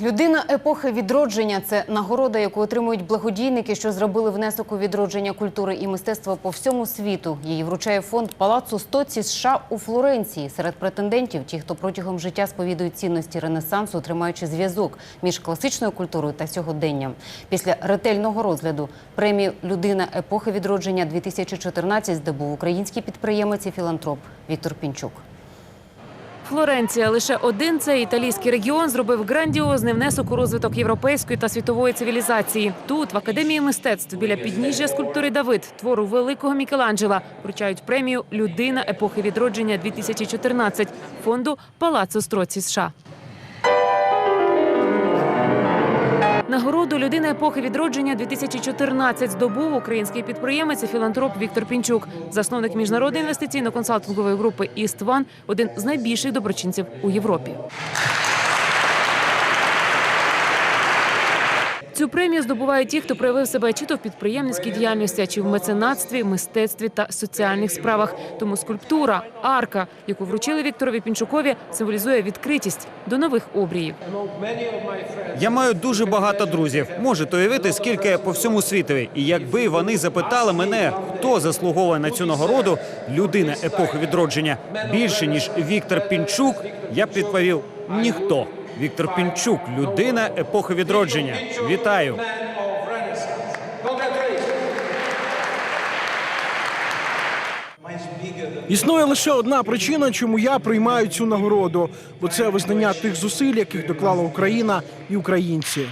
Людина епохи відродження це нагорода, яку отримують благодійники, що зробили внесок у відродження культури і мистецтва по всьому світу. Її вручає фонд Палацу Стоці США у Флоренції. Серед претендентів ті, хто протягом життя сповідують цінності Ренесансу, тримаючи зв'язок між класичною культурою та сьогоденням. Після ретельного розгляду премію Людина епохи відродження 2014 здобув український підприємець і філантроп Віктор Пінчук. Флоренція лише один цей італійський регіон зробив грандіозний внесок у розвиток європейської та світової цивілізації. Тут, в академії мистецтв біля підніжжя скульптури Давид, твору великого Мікеланджела, вручають премію Людина епохи відродження 2014 фонду Палацу Строці США. Нагороду людина епохи відродження 2014 здобув український підприємець і філантроп Віктор Пінчук, засновник міжнародної інвестиційно-консалтингової групи «Істван», один з найбільших доброчинців у Європі. Цю премію здобувають ті, хто проявив себе чи то в підприємницькій діяльності, чи в меценатстві, мистецтві та соціальних справах. Тому скульптура, арка, яку вручили Вікторові Пінчукові, символізує відкритість до нових обріїв. Я маю дуже багато друзів. Можете уявити, скільки по всьому світові. І якби вони запитали мене, хто заслуговує на цю нагороду, людина епохи відродження більше ніж Віктор Пінчук, я б відповів ніхто. Віктор Пінчук, людина епохи відродження. Вітаю. Існує лише одна причина, чому я приймаю цю нагороду, бо це визнання тих зусиль, яких доклала Україна і українці.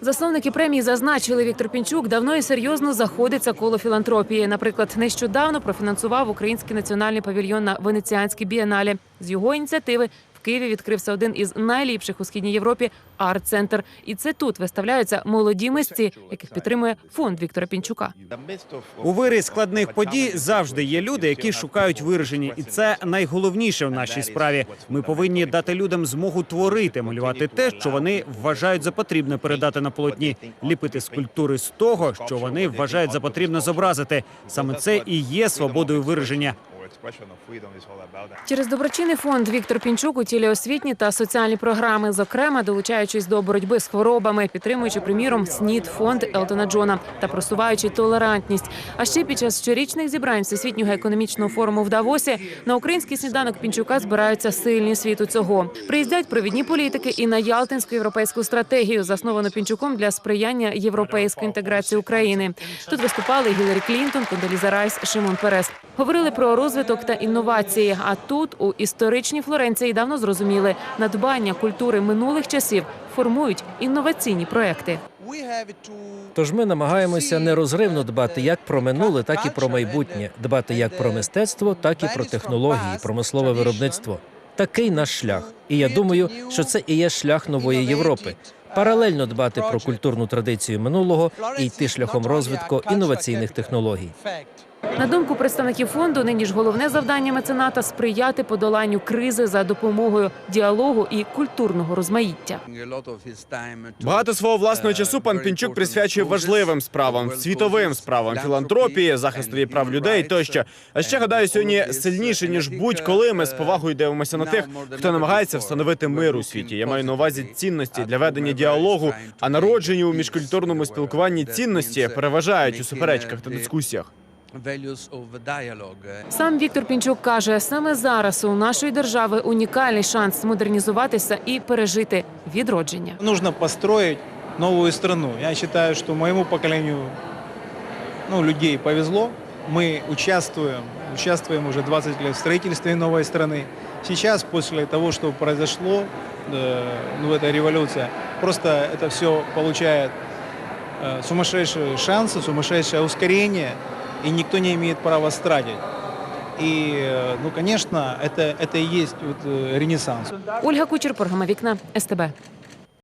Засновники премії зазначили, Віктор Пінчук давно і серйозно заходиться коло філантропії. Наприклад, нещодавно профінансував український національний павільйон на Венеціанській бієналі. З його ініціативи Києві відкрився один із найліпших у східній Європі арт-центр. І це тут виставляються молоді мисці, яких підтримує фонд Віктора Пінчука. У вирі складних подій завжди є люди, які шукають вираження, і це найголовніше в нашій справі. Ми повинні дати людям змогу творити, малювати те, що вони вважають за потрібне передати на полотні, ліпити скульптури з того, що вони вважають за потрібне зобразити. Саме це і є свободою вираження. Через доброчинний фонд Віктор Пінчук утілює освітні та соціальні програми, зокрема долучаючись до боротьби з хворобами, підтримуючи приміром СНІД фонд Елтона Джона та просуваючи толерантність. А ще під час щорічних зібрань всесвітнього економічного форуму в Давосі на український сніданок Пінчука збираються сильні світу цього. Приїздять провідні політики і на Ялтинську європейську стратегію, засновану Пінчуком для сприяння європейської інтеграції України. Тут виступали Гіларі Клінтон, Кондоліза Райс, Шимон Перес. Говорили про розвиток та інновації. А тут, у історичній Флоренції, давно зрозуміли, надбання культури минулих часів формують інноваційні проекти. Тож ми намагаємося нерозривно дбати як про минуле, так і про майбутнє, дбати як про мистецтво, так і про технології, промислове виробництво. Такий наш шлях. І я думаю, що це і є шлях нової Європи. Паралельно дбати про культурну традицію минулого і йти шляхом розвитку інноваційних технологій. На думку представників фонду, нині ж головне завдання мецената сприяти подоланню кризи за допомогою діалогу і культурного розмаїття. Багато свого власного часу пан Пінчук присвячує важливим справам, світовим справам, філантропії, захистові прав людей тощо. А ще гадаю, сьогодні сильніше ніж будь-коли ми з повагою дивимося на тих, хто намагається встановити мир у світі. Я маю на увазі цінності для ведення діалогу, а народжені у міжкультурному спілкуванні цінності переважають у суперечках та дискусіях. Сам Віктор Пінчук каже, саме зараз у нашої держави унікальний шанс модернізуватися і пережити відродження. Нужно построить новую страну. Я считаю, что моему поколению ну, людей повезло. Мы участвуем, участвуем уже 20 лет в строительстве новой страны. Сейчас, после того, что произошло, э, ну, эта революция, просто это все получает э, сумасшедшие шансы, сумасшедшее ускорение, и никто не имеет права стратить. И, э, ну, конечно, это, это и есть вот, э, ренессанс. Ольга Кучер, програма Вікна СТБ.